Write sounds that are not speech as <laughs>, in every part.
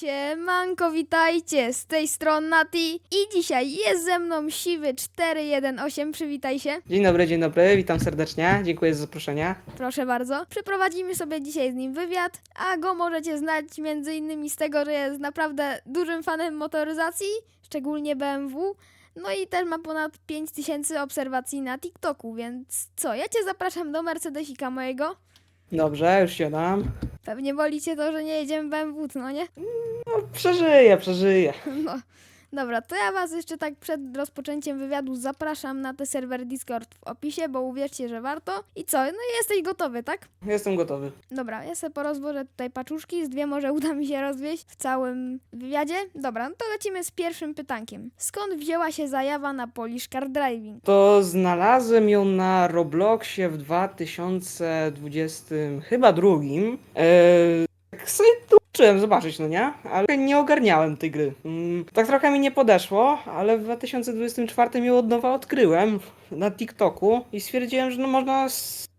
Siemanko, witajcie, z tej strony Nati i dzisiaj jest ze mną Siwy 418, przywitaj się, Dzień dobry, dzień dobry, witam serdecznie, dziękuję za zaproszenie. proszę bardzo. Przeprowadzimy sobie dzisiaj z nim wywiad, a go możecie znać między innymi z tego, że jest naprawdę dużym fanem motoryzacji, szczególnie BMW, no i też ma ponad 5000 obserwacji na TikToku, więc co, ja cię zapraszam do Mercedesika mojego. Dobrze, już siadam. Pewnie boli cię to, że nie jedziemy BMW, no nie? No, przeżyję, przeżyję. No, dobra, to ja was jeszcze tak przed rozpoczęciem wywiadu zapraszam na ten serwer Discord w opisie, bo uwierzcie, że warto. I co, no i jesteś gotowy, tak? Jestem gotowy. Dobra, ja sobie porozwożę tutaj paczuszki, z dwie może uda mi się rozwieść w całym wywiadzie. Dobra, no to lecimy z pierwszym pytankiem. Skąd wzięła się zajawa na Polish Car Driving? To znalazłem ją na Robloxie w 2020 chyba drugim. Eee, tak sobie tu uczyłem zobaczyć, no nie? Ale nie ogarniałem tej gry. Mm, tak trochę mi nie podeszło, ale w 2024 ją od nowa odkryłem na TikToku i stwierdziłem, że no można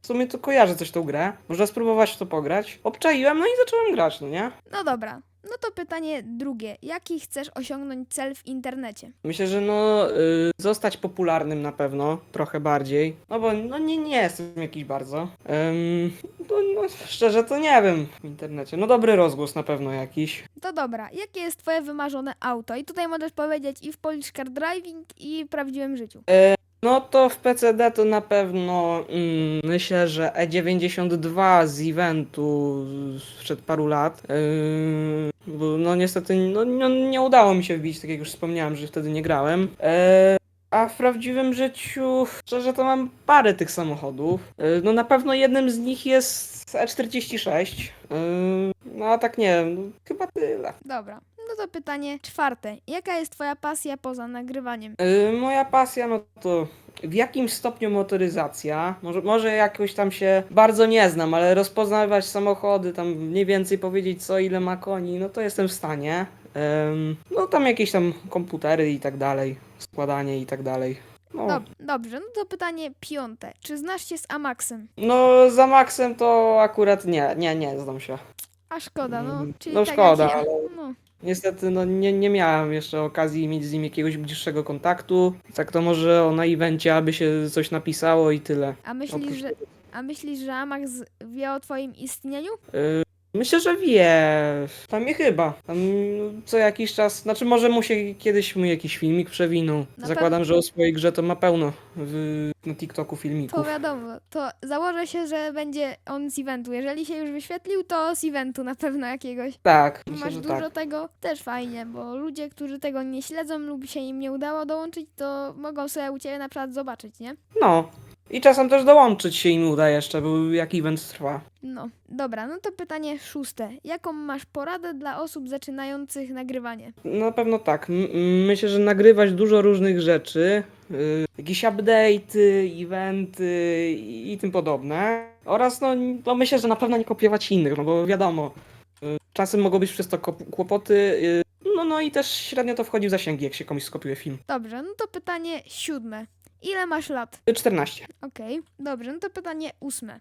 w sumie to kojarzę coś tą grę. Można spróbować w to pograć. Obczaiłem, no i zacząłem grać, no nie? No dobra, no to pytanie drugie. Jaki chcesz osiągnąć cel w internecie? Myślę, że no y, zostać popularnym na pewno, trochę bardziej. No bo no nie, nie jestem jakiś bardzo. Ym, no, no szczerze to nie wiem w internecie. No dobry rozgłos na pewno jakiś. To dobra, jakie jest twoje wymarzone auto? I tutaj możesz powiedzieć i w Polish Car Driving, i w prawdziwym życiu. No to w PCD to na pewno mm, myślę, że E92 z eventu sprzed paru lat. Yy, bo no niestety no, no, nie udało mi się wbić, tak jak już wspomniałem, że wtedy nie grałem. E, a w prawdziwym życiu, szczerze to mam parę tych samochodów. E, no na pewno jednym z nich jest E46. E, no a tak nie wiem, no, chyba tyle. Dobra, no to pytanie czwarte. Jaka jest twoja pasja poza nagrywaniem? Y, Moja pasja, no to w jakim stopniu motoryzacja? Może, może jakoś tam się bardzo nie znam, ale rozpoznawać samochody, tam mniej więcej powiedzieć co, ile ma koni, no to jestem w stanie. No tam jakieś tam komputery i tak dalej, składanie i tak dalej. No, Dob- dobrze, no to pytanie piąte. Czy znasz się z Amaxem? no za Maxem to akurat nie, nie, nie znam się. A szkoda, no. Mm, Czyli no tak szkoda, jak ja. ale- No. Niestety no, nie, nie miałem jeszcze okazji mieć z nim jakiegoś bliższego kontaktu. Tak to może o na evencie, aby się coś napisało i tyle. A myślisz, Oprócz że, a myślisz, że Amax wie o twoim istnieniu? Y, Myślę, że wie. Tam mnie chyba. Tam no, co jakiś czas. Znaczy, może mu się kiedyś mu jakiś filmik przewinął. Na Zakładam, że o swojej grze to ma pełno w, na TikToku To filmików. wiadomo, to założę się, że będzie on z eventu. Jeżeli się już wyświetlił, to z eventu na pewno jakiegoś. Tak, myślę, Masz że dużo tak. tego, też fajnie, bo ludzie, którzy tego nie śledzą lub się im nie udało dołączyć, to mogą sobie u Ciebie na przykład zobaczyć, nie? No. I czasem też dołączyć się im uda jeszcze, bo jak event trwa. No, dobra, no to pytanie szóste. Jaką masz poradę dla osób zaczynających nagrywanie? Na pewno tak. M- m- myślę, że nagrywać dużo różnych rzeczy. y, jakieś update'y, eventy i, tym podobne. Oraz no, no myślę, że na pewno nie kopiować innych, no bo wiadomo. y, czasem mogą być przez to kop- kłopoty. y, no, no i też średnio to wchodzi w zasięgi, jak się komuś skopiuje film. Dobrze, no to pytanie siódme. Ile masz lat? Y, 14. Okej, dobrze, no to pytanie ósme.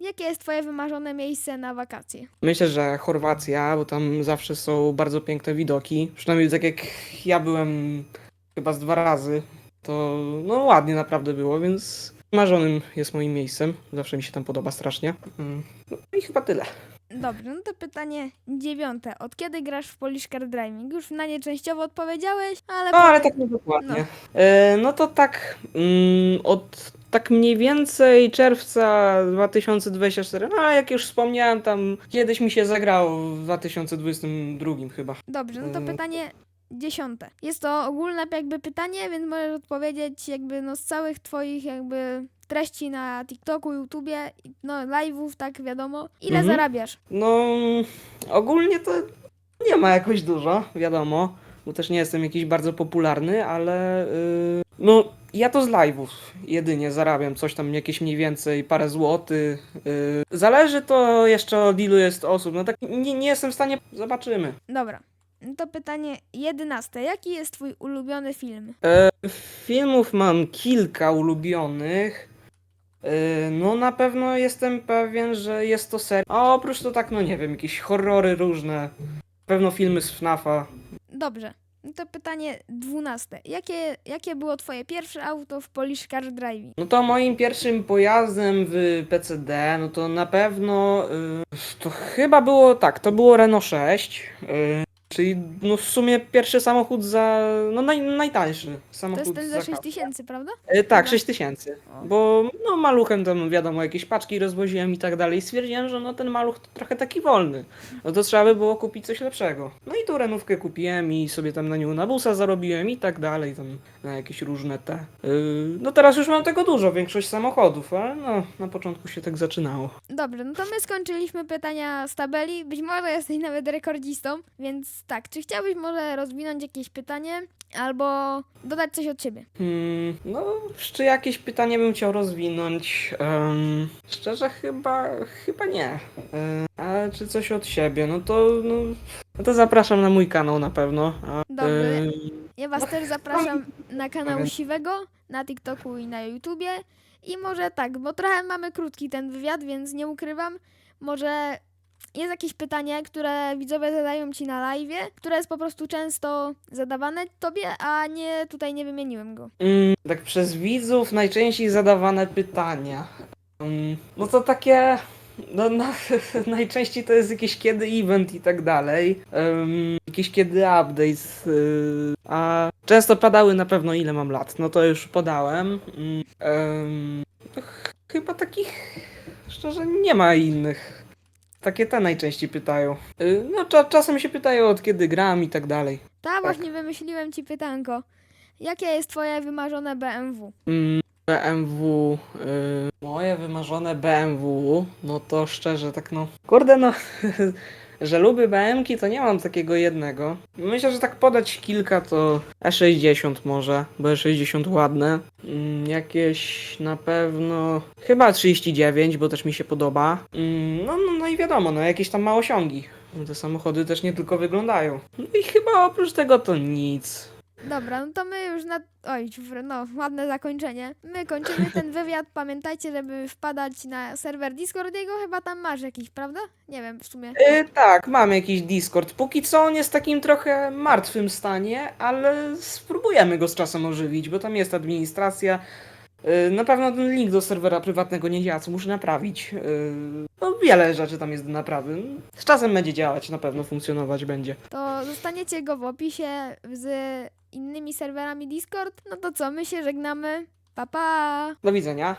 Jakie jest Twoje wymarzone miejsce na wakacje? Myślę, że Chorwacja, bo tam zawsze są bardzo piękne widoki. Przynajmniej tak jak ja byłem chyba z dwa razy, to no ładnie naprawdę było, więc marzonym jest moim miejscem. Zawsze mi się tam podoba strasznie. Mm, No i chyba tyle. Dobrze, no to pytanie dziewiąte. Od kiedy grasz w Polish Car Driving? Już na nie częściowo odpowiedziałeś, ale... No ale tak nie dokładnie. E, No to tak mm, od tak mniej więcej czerwca 2024, no ale jak już wspomniałem, tam kiedyś mi się zagrało w 2022 chyba. Dobrze, no to Mm. pytanie dziesiąte. Jest to ogólne jakby pytanie, więc możesz odpowiedzieć jakby no z całych twoich jakby treści na TikToku, YouTubie, no live'ów, tak wiadomo. Ile Mhm. zarabiasz? No, ogólnie to nie ma jakoś dużo, wiadomo, bo też nie jestem jakiś bardzo popularny, ale yy, no, ja to z live'ów jedynie zarabiam coś tam jakieś mniej więcej, parę złotych. Yy, zależy to jeszcze od ilu jest osób, no tak nie, nie jestem w stanie, zobaczymy. Dobra. No to pytanie jedenaste. Jaki jest twój ulubiony film? E, filmów mam kilka ulubionych. E, no na pewno jestem pewien, że jest to seria. A oprócz to tak, no nie wiem, jakieś horrory różne. pewno filmy z FNAFa. Dobrze. No to pytanie dwunaste. Jakie, jakie było twoje pierwsze auto w Polish Car Driving? No to moim pierwszym pojazdem w PCD, no to na pewno y, to chyba było tak, to było Renault 6. y, Czyli no w sumie pierwszy samochód za. No naj, najtańszy To samochód jest ten za za 6 tysięcy, prawda? E, tak, Chyba. 6 tysięcy. O. Bo no maluchem tam wiadomo, jakieś paczki rozwoziłem i tak dalej. Stwierdziłem, że no ten maluch to trochę taki wolny. No to trzeba by było kupić coś lepszego. No i tu renówkę kupiłem i sobie tam na nią na busa zarobiłem i tak dalej, tam na jakieś różne te. Yy, no teraz już mam tego dużo, większość samochodów, ale no na początku się tak zaczynało. Dobrze, no to my skończyliśmy pytania z tabeli. Być może jesteś nawet rekordzistą, więc tak, czy chciałbyś może rozwinąć jakieś pytanie albo dodać coś od siebie? Hmm, no, czy jakieś pytanie bym chciał rozwinąć? Em, szczerze chyba, chyba nie. E, a czy coś od siebie? No to, no, no to zapraszam na mój kanał na pewno. A, Dobrze. em, Ja was też zapraszam na kanał. Siwego, na TikToku i na YouTubie. I może tak, bo trochę mamy krótki ten wywiad, więc nie ukrywam. Może jest jakieś pytanie, które widzowie zadają ci na live, które jest po prostu często zadawane tobie, a nie tutaj nie wymieniłem go. Mm, tak przez widzów najczęściej zadawane pytania. Mm, no to takie. No, no, <laughs> najczęściej to jest jakieś kiedy event i tak dalej. Um, jakieś kiedy updates. y, a często padały na pewno ile mam lat. No to już podałem. Mm, to ch- chyba takich. Szczerze nie ma innych. Takie te najczęściej pytają. Y, no cza, czasem się pytają od kiedy gram i tak dalej. Ta właśnie wymyśliłem ci pytanko. Jakie jest twoje wymarzone BMW? Mm, BMW. y, moje wymarzone BMW. No to szczerze, tak no. Kurde, no. <laughs> że lubię BMki, to nie mam takiego jednego. Myślę, że tak podać kilka to E60 może, bo E60 ładne. Mm, jakieś na pewno. Chyba 39, bo też mi się podoba. Mm, no, no, no i wiadomo, no jakieś tam małosiągi. Te samochody też nie tylko wyglądają. No i chyba oprócz tego to nic. Dobra, no to my już na. Oj, no, ładne zakończenie. My kończymy ten <laughs> wywiad. Pamiętajcie, żeby wpadać na serwer Discord. Jego chyba tam masz jakiś, prawda? Nie wiem w sumie. Y, tak, mam jakiś Discord. Póki co on jest w takim trochę martwym stanie, ale spróbujemy go z czasem ożywić, bo tam jest administracja. Y, na pewno ten link do serwera prywatnego nie działa, co muszę naprawić. Y, no wiele rzeczy tam jest do naprawy. Z czasem będzie działać, na pewno funkcjonować będzie. To zostaniecie go w opisie z innymi serwerami Discord. No to co, my się żegnamy. Pa pa! Do widzenia.